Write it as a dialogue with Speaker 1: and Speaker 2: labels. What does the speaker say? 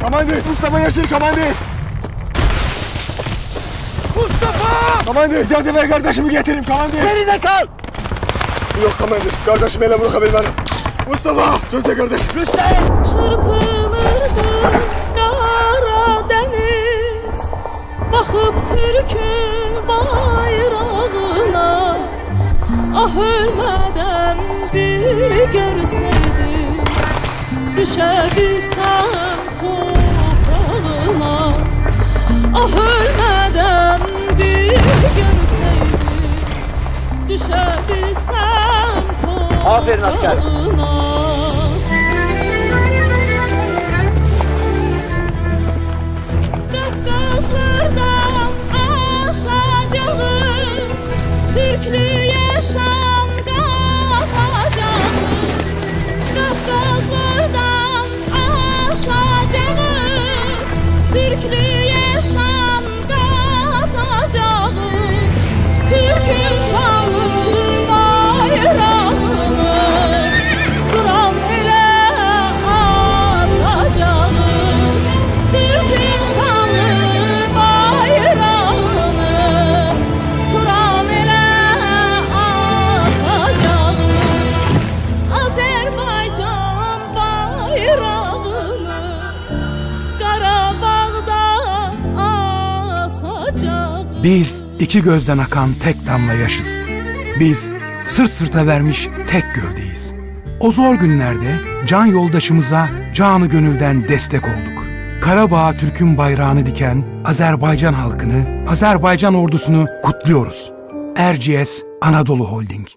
Speaker 1: Kamandi! Mustafa Yaşır kamandi!
Speaker 2: Mustafa!
Speaker 1: Kamandi! Cazibe kardeşimi getirin kamandi! Geride kal! Yok kamandi. Kardeşimi ele bırakabilmedim. Mustafa! Cazibe kardeşim. Rüstem!
Speaker 3: Çırpınırdı kara deniz Bakıp Türk'ün bayrağına Ah Düşebilsem toprağına Ah ölmeden bir görseydim Düşebilsem toprağına
Speaker 4: Aferin asker.
Speaker 3: Kafkaslardan aşacağız Türklü yaşam Türklü
Speaker 5: Biz iki gözden akan tek damla yaşız. Biz sırt sırta vermiş tek gövdeyiz. O zor günlerde can yoldaşımıza canı gönülden destek olduk. Karabağ Türk'ün bayrağını diken Azerbaycan halkını, Azerbaycan ordusunu kutluyoruz. Erciyes Anadolu Holding